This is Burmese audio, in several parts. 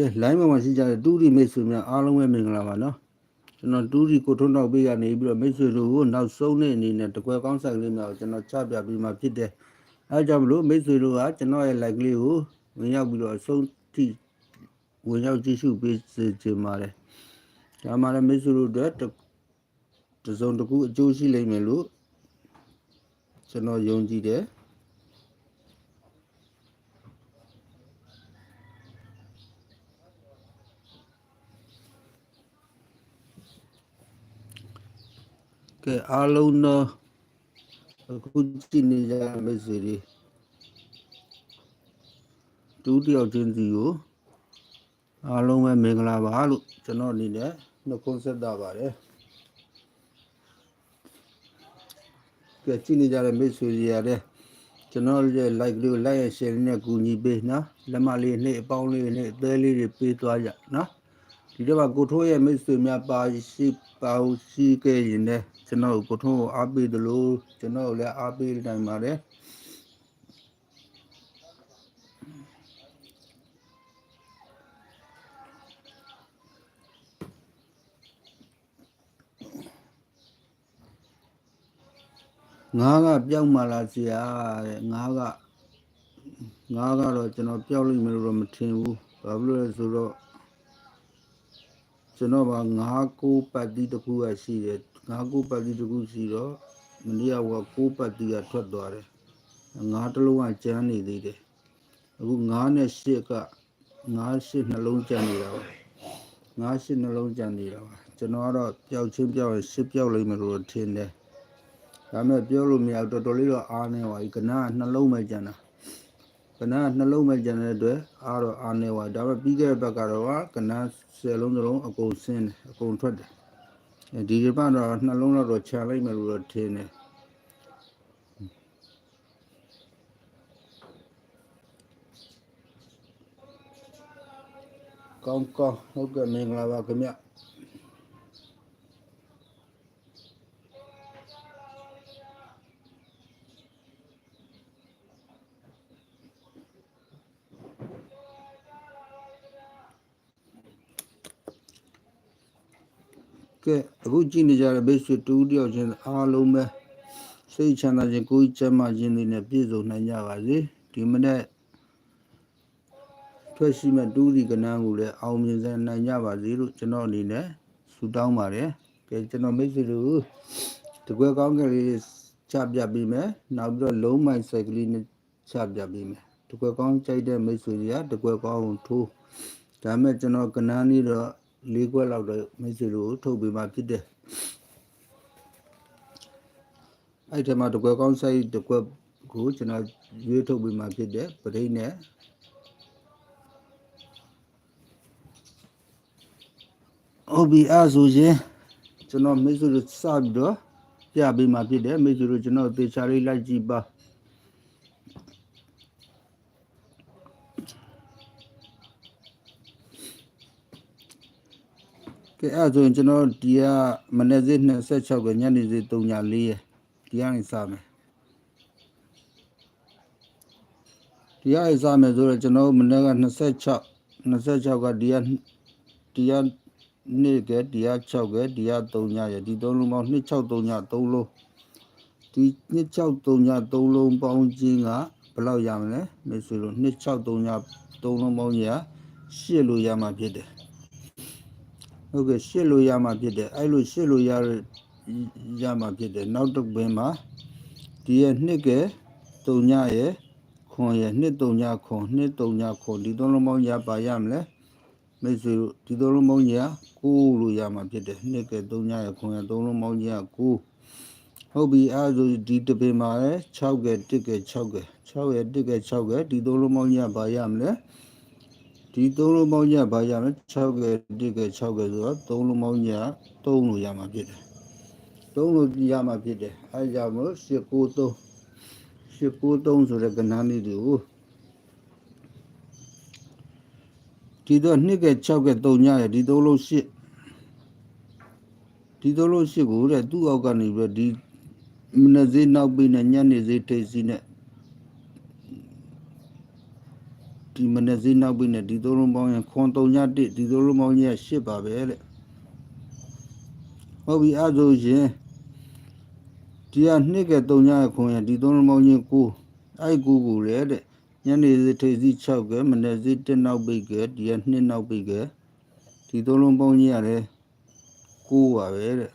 ကဲ line ပေါ်မှာရှိကြတဲ့တူရီမိတ်ဆွေများအားလုံးပဲမင်္ဂလာပါနော်ကျွန်တော်တူရီကိုထွန်းတော့ပေးကနေပြီးတော့မိတ်ဆွေတို့ကိုနောက်ဆုံးတဲ့အနေနဲ့တကွယ်ကောင်းဆိုင်လေးများကိုကျွန်တော်ချပြပြီးမှဖြစ်တယ်အဲဒါကြောင့်မလို့မိတ်ဆွေတို့ကကျွန်တော်ရဲ့ like လေးကိုဝင်ရောက်ပြီးတော့အဆုံးထိဝင်ရောက်ကြည့်ရှုပေးစေချင်ပါတယ်ဒါမှလည်းမိတ်ဆွေတို့အတွက်တစ်တစ်စုံတစ်ခုအကျိုးရှိလိမ့်မယ်လို့ကျွန်တော်ယုံကြည်တယ် အားလုံးတော့အခုကြည့်နေကြတဲ့မိတ်ဆွေတွေတူတယောက်ချင်းစီကိုအားလုံးပဲမင်္ဂလာပါလို့ကျွန်တော်အနေနဲ့နှုတ်ခွန်းဆက်တာပါတယ်ကဲကြည့်နေကြတဲ့မိတ်ဆွေတွေရတယ်ကျွန်တော်ရဲ့ like လေးကို like ရ share လေးနဲ့ကူညီပေးနော်လက်မလေးနှိပ်အပေါင်းလေးနှိပ်အသေးလေးတွေပေးသွားကြနော် ဒီတော့ကကိုထိုးရဲ့မိတ်ဆွေများပါရှိပါရှိခဲ့ရင်လည်းကျွန်တော်ကိုထိုးကိုအားပေးတယ်လို့ကျွန်တော်လည်းအားပေးနိုင်ပါတယ်ငါးကပြောက်မှလာစီရတဲ့ငါးကငါးကတော့ကျွန်တော်ပြောက်လိမ့်မယ်လို့တော့မထင်ဘူးဘာဖြစ်လို့လဲဆိုတော့ ကျွန်တော်ကငါးကိုပတ်တိတစ်ခုကရှိတယ်ငါးကိုပတ်တိတစ်ခုရှိတော့မနေ့ကကိုပတ်တိကထွက်သွားတယ်ငါးတစ်လုံးကကျန်းနေသေးတယ်အခုငါးနဲ့ရှစ်ကငါးရှစ်နှလုံးကျန်နေတာပါငါးရှစ်နှလုံးကျန်နေတာပါကျွန်တော်ကတော့ပျောက်ချင်းပျောက်ရင်ရှစ်ပျောက်လိမ့်မယ်လို့ထင်တယ်ဒါပေမဲ့ပြောလို့မရဘူးတော်တော်လေးတော့အားနေပါပြီကနားကနှလုံးပဲကျန်တာ ကနားကနှလုံးပဲကျန်တဲ့အတွက်အားတော့အားနေပါဒါပေမဲ့ပြီးခဲ့တဲ့ဘက်ကတော့ကနားဆယ်လုံးစလုံးအကုန်ဆင်းတယ်အကုန်ထွက်တယ်အဲဒီဒီပတ်တော့နှလုံးတော့ခြံလိုက်မယ်လို့တော့ထင်တယ်ကောင်းကောင်းဟုတ်ကဲ့မင်္ဂလာပါခင်ဗျ ကဲအခုကြည့်နေကြတဲ့ဘိတ်ဆွေတူတယောက်ချင်းအားလုံးပဲစိတ်ချမ်းသာခြင်းကိုယ်ကျမ်းမာခြင်းတွေနဲ့ပြည့်စုံနိုင်ကြပါစေဒီမနေ့ထွက်ရှိမဲ့တူဒီကနန်းကိုလည်းအောင်မြင်စေနိုင်ကြပါစေလို့ကျွန်တော်အနေနဲ့ဆုတောင်းပါတယ်ကဲကျွန်တော်မိတ်ဆွေတို့တကွယ်ကောင်းကလေးချပြပေးမယ်နောက်ပြီးတော့လုံးမိုင်ဆိုင်ကလေးနဲ့ချပြပေးမယ်တကွယ်ကောင်းကြိုက်တဲ့မိတ်ဆွေတွေကတကွယ်ကောင်းကိုထိုးဒါမဲ့ကျွန်တော်ကနန်းလေးတော့ လေးခွက်လောက်တော့မိတ်ဆွေတို့ထုတ်ပေးမှဖြစ်တယ်အဲ့ဒီမှာတကွယ်ကောင်းဆိုင်တကွယ်ကိုကျွန်တော်ရွေးထုတ်ပေးမှဖြစ်တယ်ပရိနဲ့ဟုတ်ပြီအဲ့ဆိုရင်ကျွန်တော်မိတ်ဆွေတို့စပြီးတော့ပြပေးမှဖြစ်တယ်မိတ်ဆွေတို့ကျွန်တော်သေချာလေးလိုက်ကြည့်ပါ ကဲအဲ့ဆိုရင်ကျွန်တော်ဒီကမနေ့စေး26ကညနေစေး3ည4ရဒီကနေစမယ်ဒီကနေစမယ်ဆိုတော့ကျွန်တော်မနေ့က26 26ကဒီကဒီကနေ့ကဒီက6ကဒီက3ညရဒီ3လုံးပေါင်း26 3ည3လုံးဒီ26 3ည3လုံးပေါင်းခြင်းကဘယ်လောက်ရမလဲမေးဆိုလို့26 3ည3လုံးပေါင်းကြီးက8လို့ရမှာဖြစ်တယ် ဟုတ်ကဲ့ရှစ်လို့ရမှာဖြစ်တယ်အဲ့လိုရှစ်လို့ရရမှာဖြစ်တယ်နောက်တစ်ပင်မှာဒီရဲ့နှစ်ကဲတုံညရဲ့ခွန်ရဲ့နှစ်တုံညခွန်နှစ်တုံညခွန်ဒီသုံးလုံးပေါင်းရပါရမလဲမိတ်ဆွေတို့ဒီသုံးလုံးပေါင်းကြီးက9လို့ရမှာဖြစ်တယ်နှစ်ကဲတုံညရဲ့ခွန်ရဲ့သုံးလုံးပေါင်းကြီးက9ဟုတ်ပြီအဲဆိုဒီတစ်ပင်မှာလည်း6ကဲ1ကဲ6ကဲ6ရဲ့1ကဲ6ကဲဒီသုံးလုံးပေါင်းကြီးကပါရမလဲ ဒီသုံးလုံးပေါင်းကြီးကဘာရမလဲ6ကဲ1ကဲ6ကဲဆိုတော့သုံးလုံးပေါင်းကြီးက3လို့ရမှာဖြစ်တယ်3လို့ရမှာဖြစ်တယ်အဲကြောင့်မို့8 9 3 8 9 3ဆိုတဲ့ကဏ္ဍလေးတွေကိုဒီတော့2ကဲ6ကဲ3ညရဒီသုံးလုံး8ဒီသုံးလုံး8ကိုတဲ့သူ့အောက်ကနေပြီးတော့ဒီမနဈေးနောက်ပြီးနဲ့ညနေဈေးထိပ်စီးနဲ့ ဒီဒီမနေ့စီနောက်ပြီးနဲ့ဒီသုံးလုံးပေါင်းရင်ခွန်3ည1ဒီသုံးလုံးပေါင်းကြီးက8ပါပဲတဲ့ဟုတ်ပြီအဲ့ဆိုရင်ဒီကနှစ်က3ညရဲ့ခွန်ရဒီသုံးလုံးပေါင်းချင်း9အဲ့9ကိုလေတဲ့ညနေစီထိပ်စီ6ကဲမနေ့စီ1နောက်ပိတ်ကဲဒီက2နောက်ပိတ်ကဲဒီသုံးလုံးပေါင်းကြီးရတယ်9ပါပဲတဲ့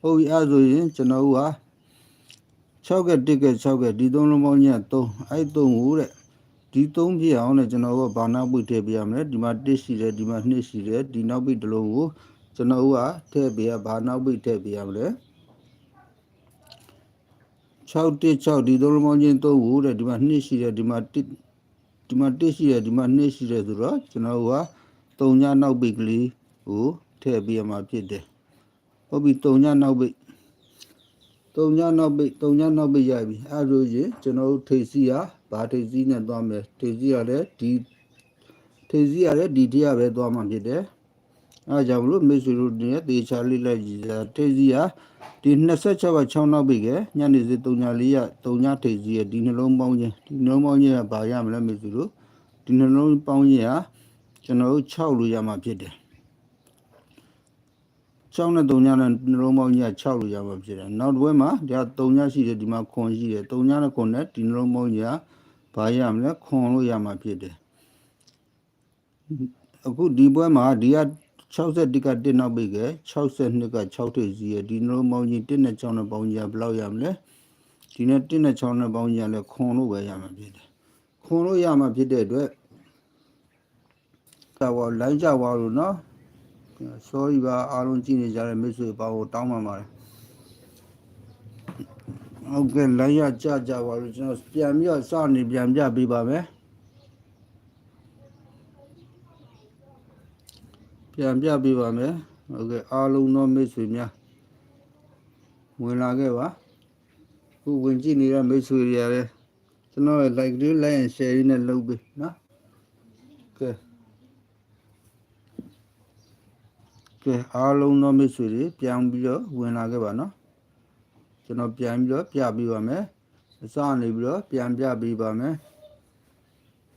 ဟုတ်ပြီအဲ့ဆိုရင်ကျွန်တော်တို့ဟာ6က1က6ကဒီသုံးလုံးပေါင်းကြီးက3အဲ့3ကိုတဲ့ ဒီ3ပြည့်အောင်တဲ့ကျွန်တော်တို့ကဘာနောက်ပိတ်ထည့်ပြရမလဲဒီမှာ1ရှိတယ်ဒီမှာ2ရှိတယ်ဒီနောက်ပိတ်တစ်လုံးကိုကျွန်တော်တို့ကထည့်ပြရဘာနောက်ပိတ်ထည့်ပြရမလဲ6 1 6ဒီသုံးလုံးပေါင်းချင်း3ကိုတဲ့ဒီမှာ2ရှိတယ်ဒီမှာ1ဒီမှာ1ရှိတယ်ဒီမှာ2ရှိတယ်ဆိုတော့ကျွန်တော်တို့က3ညနောက်ပိတ်ကလေးကိုထည့်ပြရမှာဖြစ်တယ်ဟုတ်ပြီ3ညနောက်ပိတ် 3ညနောက်ပိတ်3ညနောက်ပိတ်ရပြီအဲဒါဆိုရင်ကျွန်တော်တို့ထိပ်စီကဘာထိပ်စီနဲ့သွားမယ်ထိပ်စီကလည်းဒီထိပ်စီကလည်းဒီတရားပဲသွားမှာဖြစ်တယ်အဲဒါကြောင့်မလို့မိတ်ဆွေတို့တွေတေချာလေးလိုက်ကြည့်တာထိပ်စီကဒီ26က6နောက်ပိတ်ကညနေစီ3ည4ရ3ညထိပ်စီကဒီနှလုံးပေါင်းခြင်းဒီနှလုံးပေါင်းခြင်းကဘာရမလဲမိတ်ဆွေတို့ဒီနှလုံးပေါင်းခြင်းကကျွန်တော်တို့6လို့ရမှာဖြစ်တယ် 6နဲ့3ညနဲ့နှလုံးပေါင်းကြီးက6လို့ရမှာဖြစ်တယ်နောက်တစ်ဘက်မှာဒါ3ညရှိတယ်ဒီမှာခွန်ရှိတယ်3ညနဲ့ခွန်နဲ့ဒီနှလုံးပေါင်းကြီးကဘာရမလဲခွန်လို့ရမှာဖြစ်တယ်အခုဒီဘက်မှာဒီက61က1နောက်ပိတ်က62က6ထိပ်စီရဒီနှလုံးပေါင်းကြီး1နဲ့6နဲ့ပေါင်းကြီးကဘယ်လောက်ရမလဲဒီနဲ့1နဲ့6နဲ့ပေါင်းကြီးကလည်းခွန်လို့ပဲရမှာဖြစ်တယ်ခွန်လို့ရမှာဖြစ်တဲ့အတွက်တော့လိုင်းကြပါလို့နော် sorry ပါအားလုံးကြည့်နေကြတဲ့မိတ်ဆွေပေါင်းကိုတောင်းပန်ပါတယ်ဟုတ်ကဲ့လိုက်ရကြကြပါလို့ကျွန်တော်ပြန်ပြီးတော့စနေပြန်ပြပေးပါမယ်ပြန်ပြပေးပါမယ်ဟုတ်ကဲ့အားလုံးသောမိတ်ဆွေများဝင်လာခဲ့ပါခုဝင်ကြည့်နေတဲ့မိတ်ဆွေတွေရတယ်ကျွန်တော်ရဲ့ like လေး like and share လေးနဲ့လုပ်ပေးနော်ကဲ ကဲအားလုံးသောမိတ်ဆွေတွေပြန်ပြီးတော့ဝင်လာခဲ့ပါနော်ကျွန်တော်ပြန်ပြီးတော့ပြပေးပါမယ်အစနေပြီးတော့ပြန်ပြပေးပါမယ်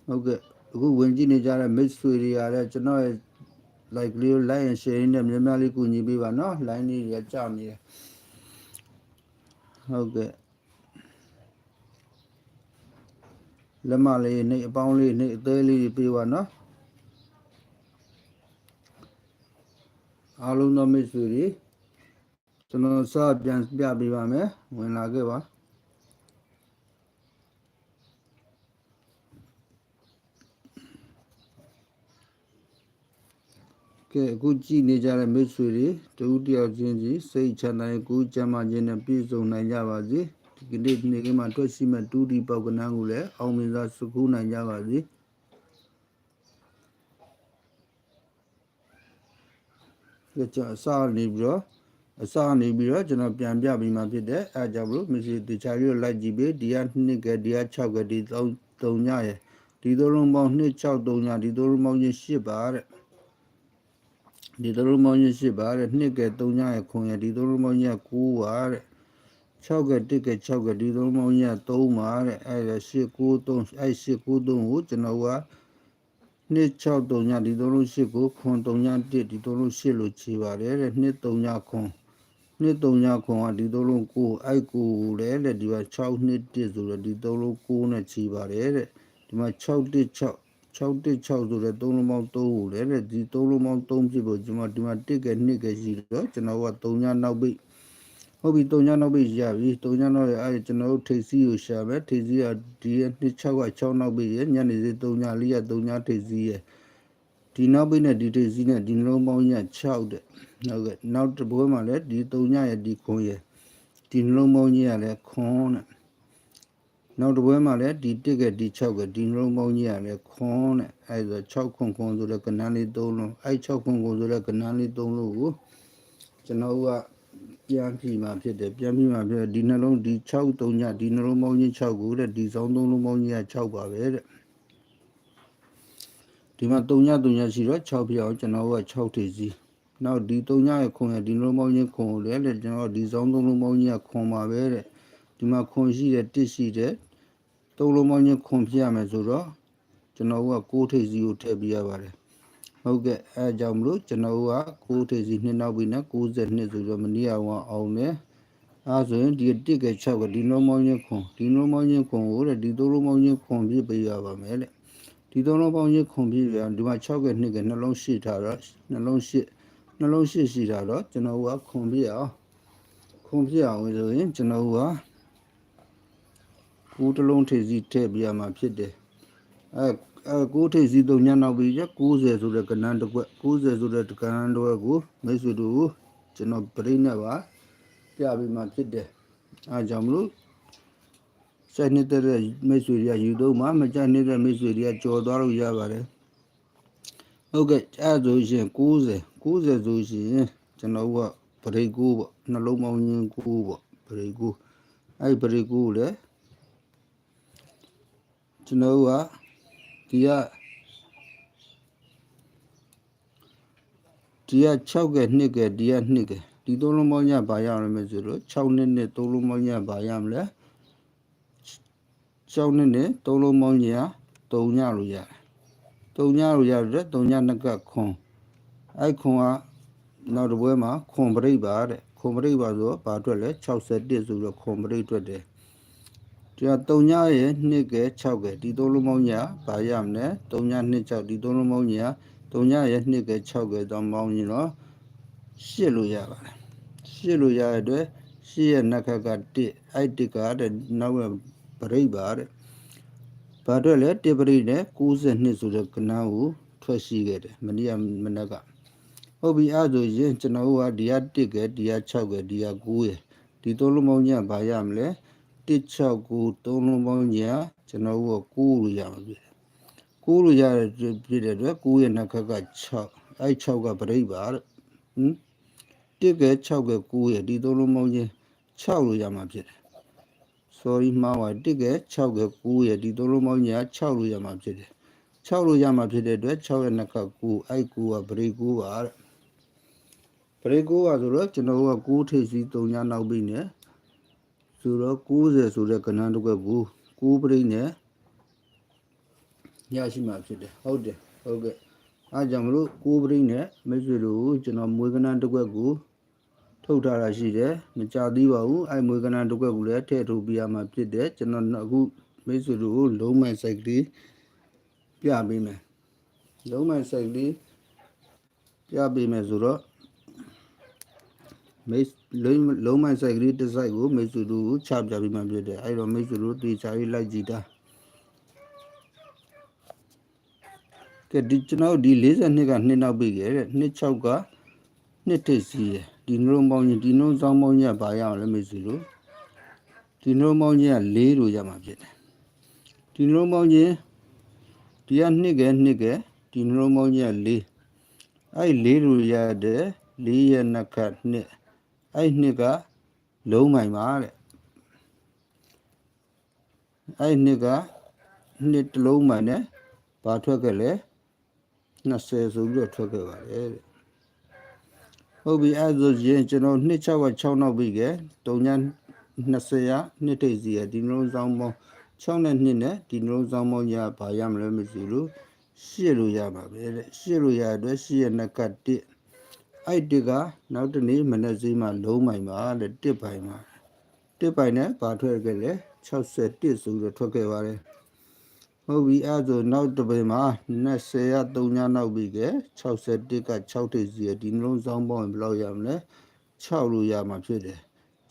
ဟုတ်ကဲ့အခုဝင်ကြည့်နေကြတဲ့မိတ်ဆွေတွေရတဲ့ကျွန်တော်ရဲ့ like လေးကို like and share နဲ့များများလေးကူညီပေးပါနော် line လေးတွေကြာနေတယ်ဟုတ်ကဲ့လက်မလေးနှိပ်အပေါင်းလေးနှိပ်အသေးလေးတွေပေးပါနော် အားလုံးသောမိတ်ဆွေတွေကျွန်တော်စပြန်ပြပေးပါမယ်ဝင်လာခဲ့ပါကဲအခုကြည့်နေကြတဲ့မိတ်ဆွေတွေတူတယောက်ချင်းစီစိတ်ချမ်းသာကိုယ်ကျမ်းမာခြင်းနဲ့ပြည့်စုံနိုင်ကြပါစေဒီကနေ့နေ့ကမှတွေ့ရှိမဲ့တူဒီပေါက်ကနန်းကိုလည်းအောင်မြင်စွာစုခုနိုင်ကြပါစေ ကြကျွန်တော်အစားနေပြီးတော့အစားနေပြီးတော့ကျွန်တော်ပြန်ပြပြီးမှဖြစ်တယ်အဲကြောင့်မလို့မစီတေချာလေးကိုလိုက်ကြည့်ပေးဒီက2ကဒီက6ကဒီ3 3ညရယ်ဒီသုံးလုံးပေါင်း2 6 3ညဒီသုံးလုံးပေါင်းချင်း8ပါတဲ့ဒီသုံးလုံးပေါင်းချင်း8ပါတဲ့2က3ညရယ်ခွန်ရယ်ဒီသုံးလုံးပေါင်းချင်း9ပါတဲ့6က1က6ကဒီသုံးလုံးပေါင်းချင်း3ပါတဲ့အဲဒါ8 9 3အဲ8 9 3ကိုကျွန်တော်က နှစ်6 3ညဒီသုံးလုံး8ကိုခွန်3ည1ဒီသုံးလုံး8လို့ခြေပါတယ်တဲ့နှစ်3ညခွန်နှစ်3ညခွန်ကဒီသုံးလုံး9အဲ့9လည်းတဲ့ဒီက6နှစ်1ဆိုတော့ဒီသုံးလုံး9နဲ့ခြေပါတယ်တဲ့ဒီမှာ6 1 6 6 1 6ဆိုတဲ့သုံးလုံးပေါင်း3ကိုလည်းတဲ့ဒီသုံးလုံးပေါင်း3ဖြစ်ဖို့ကျွန်တော်ဒီမှာ1က2ကရှိတော့ကျွန်တော်က3ညနောက်ပိတ် ဟုတ်ပြီ3ညနောက်ပိတ်ရပြီ3ညနောက်ရအဲ့ကျွန်တော်တို့ထိပ်စီးကိုရှာမယ်ထိပ်စီးကဒီနှစ်6က6နောက်ပိတ်ရညနေစီ3ည4ရ3ညထိပ်စီးရဒီနောက်ပိတ်နဲ့ဒီထိပ်စီးနဲ့ဒီနှလုံးပေါင်းရ6တဲ့ဟုတ်ကဲ့နောက်တစ်ဘွဲမှာလည်းဒီ3ညရဒီခွန်ရဒီနှလုံးပေါင်းကြီးရလည်းခွန်တဲ့နောက်တစ်ပွဲမှာလည်းဒီ1ကဒီ6ကဒီနှလုံးပေါင်းကြီးရလည်းခွန်တဲ့အဲဒါ6ခွန်ခွန်ဆိုတဲ့ကဏ္ဍလေး3လုံးအဲ6ခွန်ခွန်ဆိုတဲ့ကဏ္ဍလေး3လုံးကိုကျွန်တော်က ပြန်ပြီးမှဖြစ်တယ်ပြန်ပြီးမှဖြစ်ဒီနှလုံးဒီ6 3ညဒီနှလုံးပေါင်းကြီး6ကိုတဲ့ဒီစောင်း3လုံးပေါင်းကြီးက6ပါပဲတဲ့ဒီမှာ3ည3ညရှိတော့6ပြအောင်ကျွန်တော်က6ထိစီနောက်ဒီ3ညရဲ့ခွန်ရဒီနှလုံးပေါင်းကြီးခွန်ကိုလည်းကျွန်တော်ဒီစောင်း3လုံးပေါင်းကြီးကခွန်ပါပဲတဲ့ဒီမှာခွန်ရှိတယ်တစ်ရှိတယ်သုံးလုံးပေါင်းချင်းခွန်ပြရမယ်ဆိုတော့ကျွန်တော်တို့က6ထိပ်စီကိုထည့်ပြရပါတယ် ဟုတ်ကဲ့အဲအကြောင်းမလို့ကျွန်တော်တို့က6ထိပ်စီနှစ်နောက်ပြီးနဲ့92ဆိုတော့မနည်းအောင်အောင်တယ်အဲဆိုရင်ဒီ1က6ကဒီလုံးမောင်းချင်းခွန်ဒီလုံးမောင်းချင်းခွန်ကိုတဲ့ဒီသုံးလုံးမောင်းချင်းခွန်ပြပေးရပါမယ်တဲ့ဒီသုံးလုံးပေါင်းချင်းခွန်ပြရအောင်ဒီမှာ6က2ကနှလုံးရှိထားတော့နှလုံးရှိနှလုံးရှိရှိထားတော့ကျွန်တော်တို့ကခွန်ပြအောင်ခွန်ပြအောင်ဆိုရင်ကျွန်တော်တို့ကကိုယ်တစ်လုံးထိပ်စီထည့်ပြရမှာဖြစ်တယ် အဲအဲကိုယ်ထိပ်စီသုံးညနောက်ပြီးရ90ဆိုတဲ့ကဏ္ဍတစ်ခွက်90ဆိုတဲ့ကဏ္ဍတစ်ခွက်ကိုမိတ်ဆွေတို့ကိုကျွန်တော်ပြိနေပါပြပြီးမှဖြစ်တယ်အဲကြောင့်မလို့စိုက်နေတဲ့မိတ်ဆွေတွေကယူတော့မှမကြနေတဲ့မိတ်ဆွေတွေကကြော်သွားလို့ရပါတယ်ဟုတ်ကဲ့အဲဆိုရှင်90 90ဆိုရှင်ကျွန်တော်ကပရိကူပေါ့နှလုံးပေါင်းရင်းကူပေါ့ပရိကူအဲ့ပရိကူလည်းကျွန်တော်က ဒီကဒီက6က2ကဒီက2ကဒီသုံးလုံးပေါင်းညဘာရမလဲဆိုတော့6နှစ်နဲ့သုံးလုံးပေါင်းညဘာရမလဲ6နှစ်နဲ့သုံးလုံးပေါင်းည3ညလို့ရတယ်3ညလို့ရတယ်3ညနှစ်ကခွန်အဲ့ခွန်ကနောက်တစ်ပွဲမှာခွန်ပရိတ်ပါတဲ့ခွန်ပရိတ်ပါဆိုတော့ဘာအတွက်လဲ61ဆိုတော့ခွန်ပရိတ်အတွက်တယ်ဒီက 3ညရဲ့2က6ကဒီသုံးလုံးပေါင်းညဘာရမလဲ3ည2 6ဒီသုံးလုံးပေါင်းည3ညရဲ့2က6ကတော့ပေါင်းရင်တော့ရှစ်လို့ရပါတယ်ရှစ်လို့ရတဲ့အတွက်ရှစ်ရဲ့နက်ခက်က1အဲ့1ကတဲ့နောက်ကပရိတ်ပါတဲ့ဘာအတွက်လဲ1ပရိတ်နဲ့92ဆိုတဲ့ကဏ္ဍကိုထွက်ရှိခဲ့တယ်မနေ့ကမနေ့ကဟုတ်ပြီအဲ့ဆိုရင်ကျွန်တော်တို့ကဒီက1ကဒီက6ကဒီက9ရဒီသုံးလုံးပေါင်းညဘာရမလဲ 169သုံးလုံးပေါင်းညကျွန်တော်တို့က9လို့ရမှာပြီ9လို့ရတဲ့ဖြစ်တဲ့အတွက်9ရဲ့နက်ခက်က6အဲ့6ကပရိတ်ပါတဲ့ဟင်1က6က9ရဒီသုံးလုံးပေါင်းချင်း6လို့ရမှာဖြစ်တယ် sorry မှားပါ1က6က9ရဒီသုံးလုံးပေါင်းချင်း6လို့ရမှာဖြစ်တယ်6လို့ရမှာဖြစ်တဲ့အတွက်6ရဲ့နက်ခက်9အဲ့9ကပရိတ်9ပါတဲ့ပရိတ်9ပါဆိုတော့ကျွန်တော်တို့က9ထိပ်စီ3ညနောက်ပြီးနေ ဆိုတော့90ဆိုတဲ့ကဏ္ဍတစ်ခွက်ကို9ပရိတ်နဲ့ရရှိမှာဖြစ်တယ်ဟုတ်တယ်ဟုတ်ကဲ့အားကြောင့်မလို့9ပရိတ်နဲ့မိတ်ဆွေတို့ကိုကျွန်တော်မွေးကဏ္ဍတစ်ခွက်ကိုထုတ်ထားတာရှိတယ်မကြသေးပါဘူးအဲ့မွေးကဏ္ဍတစ်ခွက်ကိုလည်းထည့်ထုတ်ပြရမှာဖြစ်တယ်ကျွန်တော်အခုမိတ်ဆွေတို့ကိုလုံးမဲ့စိတ်ကလေးပြပေးမယ်လုံးမဲ့စိတ်ကလေးပြပေးမယ်ဆိုတော့ မိတ်လုံးလုံးမိုင်းဆိုင်ကလေးတစ်ဆိုင်ကိုမိတ်ဆွေတို့ကိုချပြပြီးမှဖြစ်တယ်အဲ့တော့မိတ်ဆွေတို့တေချာရေးလိုက်ကြည့်တာကဲဒီကျွန်တော်ဒီ42ကနှစ်နောက်ပြီခဲ့တဲ့26ကနှစ်ထိပ်စီရယ်ဒီနှလုံးပေါင်းကြီးဒီနှလုံးဆောင်ပေါင်းကြီးကဘာရအောင်လဲမိတ်ဆွေတို့ဒီနှလုံးပေါင်းကြီးက4လို့ရမှာဖြစ်တယ်ဒီနှလုံးပေါင်းကြီးဒီကနှစ်ကနှစ်ကဒီနှလုံးပေါင်းကြီးက4အဲ့4လို့ရတဲ့4ရဲ့နှစ်ခတ်နှစ် အဲ့နှစ်ကလုံးမိုင်ပါတဲ့အဲ့နှစ်ကနှစ်တစ်လုံးမိုင်နဲ့ဘာထွက်ခဲ့လဲ20ဆိုပြီးတော့ထွက်ခဲ့ပါတယ်တဲ့ဟုတ်ပြီအဲ့ဆိုရင်ကျွန်တော်နှစ်6က6နောက်ပြီက3ည20ရနှစ်ထိပ်စီရဒီလုံးဆောင်ပေါင်း6နဲ့2နဲ့ဒီလုံးဆောင်ပေါင်းရဘာရမလဲမသိလို့ရှစ်လို့ရပါပဲတဲ့ရှစ်လို့ရတဲ့ရှစ်ရဲ့နှက်က1 အဲ့တကနောက်တနေ့မနေ့စည်းမှာလုံးမိုင်ပါတဲ့တစ်ပိုင်မှာတစ်ပိုင်နဲ့ဘာထွက်ခဲ့လဲ61ဆိုပြီးတော့ထွက်ခဲ့ပါတယ်ဟုတ်ပြီအဲ့ဆိုနောက်တစ်ပိမှာ20ရ3ညနောက်ပြီက61က6ထိပ်စီဒီနှလုံးဆောင်ပေါင်းဘယ်လောက်ရမလဲ6လို့ရမှာဖြစ်တယ်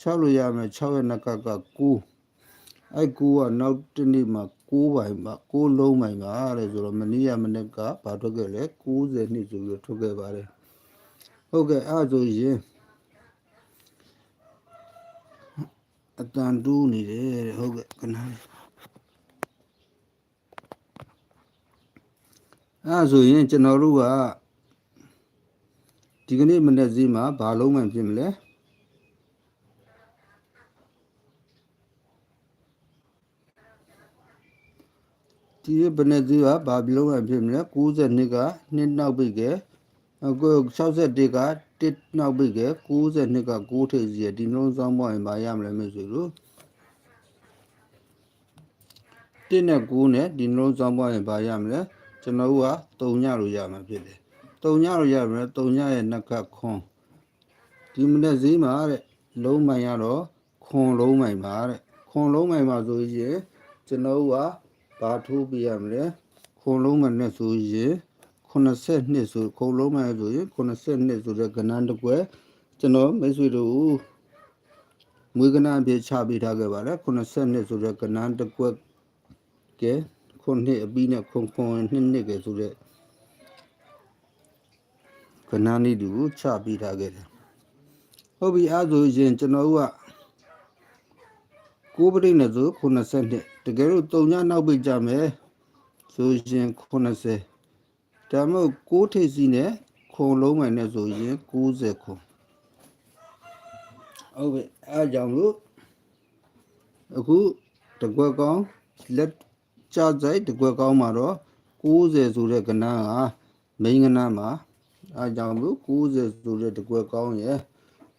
6လို့ရမယ်6ရဲ့နှက်ကက9အဲ့9ကနောက်တနေ့မှာ6ပိုင်ပါ6လုံးပိုင်ပါတဲ့ဆိုတော့မနေ့ကမနေ့ကဘာထွက်ခဲ့လဲ90နှစ်ဆိုပြီးတော့ထွက်ခဲ့ပါတယ် ဟုတ်ကဲ့အဲ့ဆိုရင်အတန်တူးနေတယ်တဲ့ဟုတ်ကဲ့ခဏလေးအဲ့ဆိုရင်ကျွန်တော်တို့ကဒီကနေ့မနေ့စီမှာဘာလုံးမှဖြစ်မလဲဒီဘယ်နဲ့စီကဘာလုံးမှဖြစ်မလဲ90နှစ်ကနှစ်နောက်ပြီကဲအခု 61ကတစ်နောက်ပြီက92က6ထိပ်စီဒီနှလုံးဆောင်ပေါ်ရင်မရမလဲမဆိုလို့တ1နဲ့9နဲ့ဒီနှလုံးဆောင်ပွားရင်ဘာရမလဲကျွန်တော်တို့က3ညလို့ရမှာဖြစ်တယ်3ညလို့ရမယ်3ညရဲ့နှက်ကခွန်ဒီမနေ့ဈေးမှာတဲ့လုံးမိုင်ရတော့ခွန်လုံးမိုင်ပါတဲ့ခွန်လုံးမိုင်ပါဆိုရင်ကျွန်တော်တို့ကဘာထိုးပြရမလဲခွန်လုံးမိုင်နဲ့ဆိုရင် 82ဆိုခွန်လုံးမိုင်ဆိုရင်82ဆိုတဲ့ကဏ္ဍတစ်ကွဲကျွန်တော်မိတ်ဆွေတို့မွေးကဏ္ဍအပြည့်ချပေးထားခဲ့ပါတယ်82ဆိုတဲ့ကဏ္ဍတစ်ကွက်ကဲခုနှစ်အပြီးနဲ့ခွန်ခွန်နှစ်နှစ်ကဲဆိုတဲ့ကဏ္ဍလေးတွေကိုချပေးထားခဲ့တယ်ဟုတ်ပြီအဲဆိုရင်ကျွန်တော်တို့ကကိုးပရိနဲ့ဆို82တကယ်လို့3ညနောက်ပိတ်ကြမယ်ဆိုရင်80 ဒါမှမဟုတ်ကိုးထိပ်စီနဲ့ခွန်လုံးမှန်နဲ့ဆိုရင်90ခွန်ဟုတ်ပြီအဲကြောင့်လို့အခုတကွက်ကောင်းလက်ကြဆိုင်တကွက်ကောင်းမှာတော့90ဆိုတဲ့ကဏ္ဍကမိန်းကဏ္ဍမှာအဲကြောင့်လို့90ဆိုတဲ့တကွက်ကောင်းရဲ့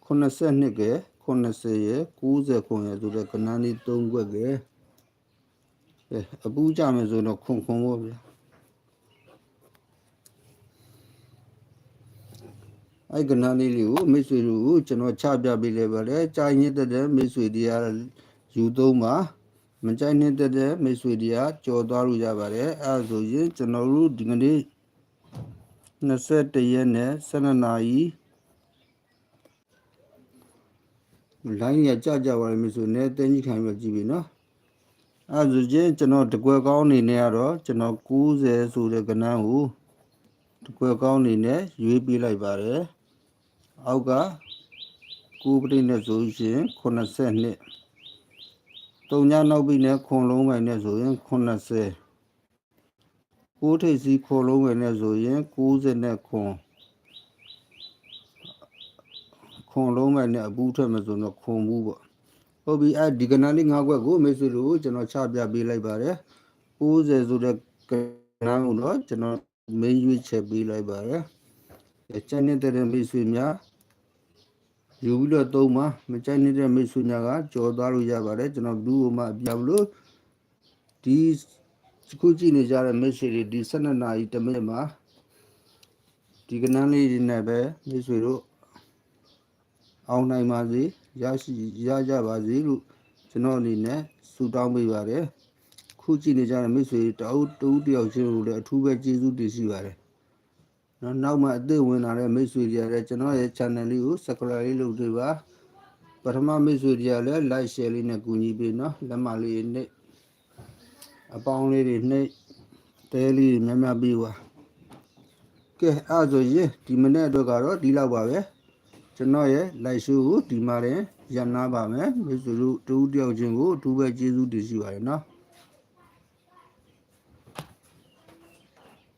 82ကဲ80ရဲ့90ခွန်ရဲ့ဆိုတဲ့ကဏ္ဍလေး3ခွက်ကဲအဲအပူးကြမယ်ဆိုတော့ခွန်ခွန်ပေါ့ဗျာ အဲ့ကဏ္ဍလေးလေးကိုမိတ်ဆွေတို့ကိုကျွန်တော်ချပြပေးလဲပါလေကြာရင်တက်တဲ့မိတ်ဆွေတရားယူသုံးပါမကြိုက်နေတဲ့တဲ့မိတ်ဆွေတရားကြော်သွားလို့ရပါတယ်အဲဒါဆိုရင်ကျွန်တော်တို့ဒီကနေ့21ရက်နဲ့12နာရီလိုင်းရကြကြပါလိမ့်မယ်ဆိုနေတင်းကြီးခံပြီးကြည့်ပြီနော်အဲဒါဆိုရင်ကျွန်တော်တကွယ်ကောင်းအနေနဲ့ကတော့ကျွန်တော်90ဆိုတဲ့ကဏ္ဍကိုတကွယ်ကောင်းအနေနဲ့ရွေးပြလိုက်ပါတယ် အောက်ကကိုပရိနဲ့ဆိုရင်82တုံညနောက်ပြီးနဲ့ခွန်လုံးပိုင်းနဲ့ဆိုရင်80ကိုထိပ်စီခွန်လုံးပိုင်းနဲ့ဆိုရင်90နဲ့ခွန်ခွန်လုံးပိုင်းနဲ့အပူးထွက်မယ်ဆိုတော့ခွန်ဘူးပေါ့ဟုတ်ပြီအဲဒီကဏ္ဍလေး၅ခွက်ကိုမိတ်ဆွေတို့ကျွန်တော်ချပြပေးလိုက်ပါတယ်90ဆိုတဲ့ကဏ္ဍကိုတော့ကျွန်တော်မင်းရွေးချက်ပေးလိုက်ပါတယ်ကျန်တဲ့မိတ်ဆွေများ ယူပြီးတော့သုံးပါမကြိုက်နေတဲ့မိတ်ဆွေများကကြော်သွားလို့ရပါတယ်ကျွန်တော်ဘူးမှပြလို့ဒီခုကြည့်နေကြတဲ့မိတ်ဆွေတွေဒီ12နာရီတမိနစ်မှာဒီကနန်းလေးတွေနဲ့ပဲမိတ်ဆွေတို့အောင်နိုင်ပါစေရရှိရကြပါစေလို့ကျွန်တော်အနေနဲ့ဆုတောင်းပေးပါတယ်ခုကြည့်နေကြတဲ့မိတ်ဆွေတအုပ်တူတယောက်ချင်းကိုလည်းအထူးပဲကျေးဇူးတင်ရှိပါတယ် နော်နောက်မှအသစ်ဝင်လာတဲ့မိတ်ဆွေတွေလည်းကျွန်တော်ရဲ့ channel လေးကို subscribe လေးလုပ်ပေးပါပထမမိတ်ဆွေတွေကလည်း like share လေးနဲ့ကူညီပေးနော်လက်မလေးနဲ့အပေါင်းလေးတွေနှိပ်တဲလေးများများပေးပါကဲအဲ့ဆိုရင်ဒီမနေ့အတွက်ကတော့ဒီလောက်ပါပဲကျွန်တော်ရဲ့ live show ကိုဒီမှာရင်ရန်နာပါမယ်မိတ်ဆွေတို့တူတယောက်ချင်းကိုအထူးပဲကျေးဇူးတင်ရှိပါတယ်နော်